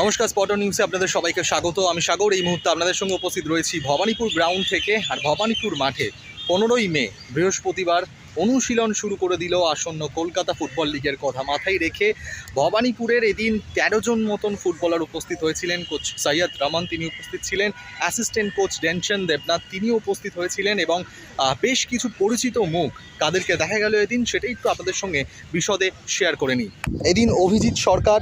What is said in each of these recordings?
নমস্কার স্পটন নিউজে আপনাদের সবাইকে স্বাগত। আমি সাগর, এই মুহূর্তে আপনাদের সঙ্গে উপস্থিত রয়েছি ভবানীপুর গ্রাউন্ড থেকে, আর ভবানীপুর মাঠে পনেরোই মে, বৃহস্পতিবার অনুশীলন শুরু করে দিল আসন্ন কলকাতা ফুটবল লিগের কথা মাথায় রেখে। ভবানীপুরের এদিন তেরো জন মতন ফুটবলার উপস্থিত হয়েছিলেন। কোচ সৈয়দ রহমান তিনি উপস্থিত ছিলেন। অ্যাসিস্ট্যান্ট কোচ ডেনশন দেবনাথ তিনিও উপস্থিত হয়েছিলেন এবং বেশ কিছু পরিচিত মুখ কাদেরকে দেখা গেল এদিন। সেটাই একটু আপনাদের সঙ্গে বিশদে শেয়ার করে নিই। এদিন অভিজিৎ সরকার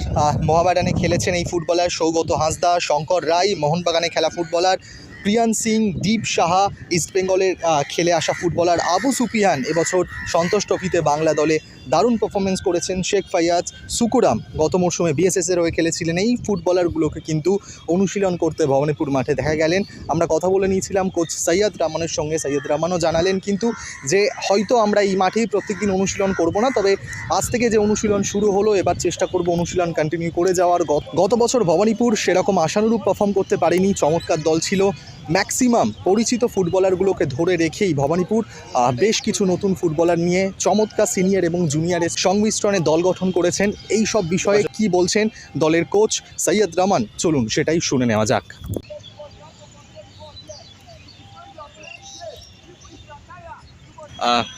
মোহামেডানে খেলেছেন এই ফুটবলার সৌগত হাঁসদা, শঙ্কর রায়, মোহনবাগানে খেলা ফুটবলার প্রিয়ান সিং, দীপ সাহা ইস্টবেঙ্গলের খেলে আসা ফুটবলার আবু সুফিয়ান এবছর সন্তোষ ট্রফিতে বাংলা দলে দারুণ পারফরমেন্স করেছেন শেখ ফাইয়াজ সুকুরাম গত মরশুমে বিএসএসের হয়ে খেলেছিলেন। এই ফুটবলারগুলোকে কিন্তু অনুশীলন করতে ভবানীপুর মাঠে দেখা গেলেন। আমরা কথা বলে নিয়েছিলাম কোচ সৈয়দ রহমানের সঙ্গে। সৈয়দ রহমানও জানালেন কিন্তু যে হয়তো আমরা এই মাঠেই প্রত্যেকদিন অনুশীলন করব না, তবে আজ থেকে যে অনুশীলন শুরু হলো, এবার চেষ্টা করব অনুশীলন কন্টিনিউ করে যাওয়ার। গত বছর ভবানীপুর সেরকম আশানুরূপ পারফর্ম করতে পারেনি। চমৎকার দল ছিল। ম্যাক্সিমাম পরিচিত ফুটবলারগুলোকে ধরে রেখেই ভবানীপুর বেশ কিছু নতুন ফুটবলার নিয়ে চমৎকার সিনিয়র এবং জুনিয়রের সংমিশ্রণে দল গঠন করেছেন। এই সব বিষয়ে কি বলছেন দলের কোচ সৈয়দ রহমান চলুন সেটাই শুনে নেওয়া যাক।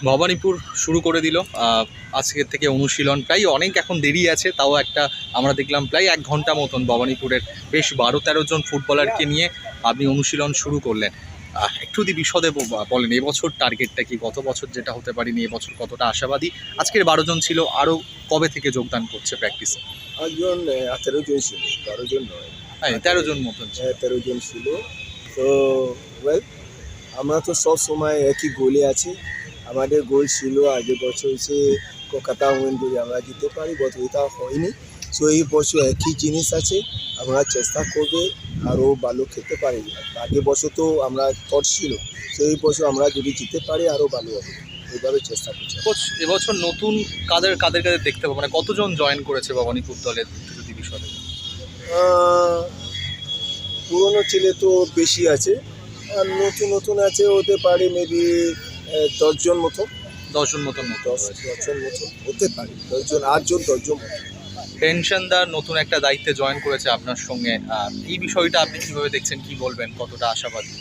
ভবানীপুর শুরু করে দিল। আজকের থেকে অনুশীলন প্রায় অনেক এখন দেরি আছে তাও একটা আমরা দেখলাম প্রায় এক ঘণ্টা মতন ভবানীপুরের বেশ বারো তেরো জন ফুটবলারকে নিয়ে আপনি অনুশীলন শুরু করলেন। একটু যদি বিশদে বলেন এবছর টার্গেটটা কি? গত বছর যেটা হতে পারিনি এবছর কতটা আশাবাদী? আজকের বারো জন ছিল আরও কবে থেকে যোগদান করছে প্র্যাকটিসে একজন আঠেরো জন ছিল বারো জন নয়। হ্যাঁ তেরো জন মতন ছিল। তেরো জন ছিল। তো ওয়েল আমরা তো সব সময় একই গোলে আছি। আমাদের গোল ছিল আগের বছর হচ্ছে কলকাতা উইন করে আমরা জিতে পারি বট ওইটা হয়নি। সো এই বছর একই জিনিস আছে আমরা চেষ্টা করবে আরও ভালো খেতে পারি। আগের বছর তো আমরা থট ছিল সো এই বছর আমরা যদি জিতে পারি আরও ভালো হবে। এইভাবে চেষ্টা করছি। কোচ এবছর নতুন কাদের কাদের কাদের দেখতে পাবো? মানে কতজন জয়েন করেছে ভবানীপুর দলের যদি আহ, পুরনো ছেলে তো বেশি আছে আর নতুন নতুন আছে হতে পারে মেবি দশজন মতো? দশজন মতন দশ দশজন মতো হতে পারে। দশজন আটজন দশজন মতো। টেনশনদার নতুন একটা দায়িত্বে জয়েন করেছে আপনার সঙ্গে। এই বিষয়টা আপনি কীভাবে দেখছেন কি বলবেন কতটা আশাবাদী?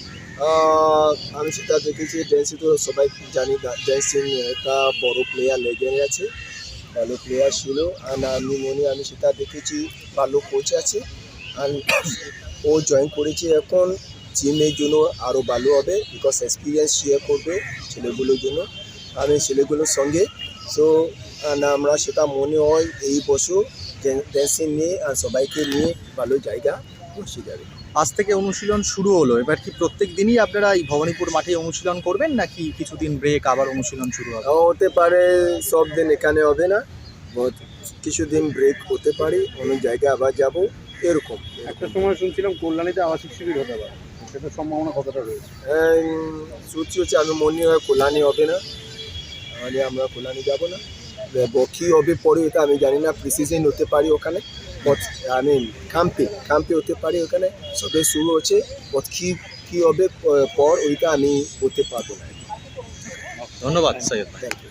আমি সেটা দেখেছি ড্যান্সি তো সবাই জানি ড্যান্সিং একটা বড় প্লেয়ার লেগে আছে ভালো প্লেয়ার ছিল। আর আমি মনে আমি সেটা দেখেছি ভালো কোচ আছে। আর ও জয়েন করেছে এখন টিমের জন্য আরও ভালো হবে বিকজ এক্সপিরিয়েন্স শেয়ার করবে ছেলেগুলোর জন্য আমি ছেলেগুলোর সঙ্গে। সো আমরা সেটা মনে হয় এই বছর ড্যান্সিং নিয়ে আর সবাইকে নিয়ে ভালো জায়গা পৌঁছে যাবে। আজ থেকে অনুশীলন শুরু হলো এবার কি প্রত্যেক দিনই আপনারা এই ভবানীপুর মাঠে অনুশীলন করবেন নাকি কিছুদিন ব্রেক আবার অনুশীলন শুরু হবে? হতে পারে সব দিন এখানে হবে না বহুত কিছুদিন ব্রেক হতে পারে অন্য জায়গায় আবার যাব এরকম। একটা সময় শুনছিলাম কল্যাণীতে আবাসিক শিবির হতে পারে। সেটার সম্ভাবনা কতটা রয়েছে? সূচি হচ্ছে আমি মনে হয় কল্যাণী হবে না। তাহলে আমরা কল্যাণী যাব না। বকি হবে পরে এটা আমি জানি না। প্রিসিজন হতে পারি ওখানে। বট আমি ক্যাম্পে ক্যাম্পে হতে পারি ওখানে। সবে শুরু হচ্ছে। বট কী কী হবে পর ওইটা আমি বলতে পারব না। ধন্যবাদ সৈয়দ থ্যাংক ইউ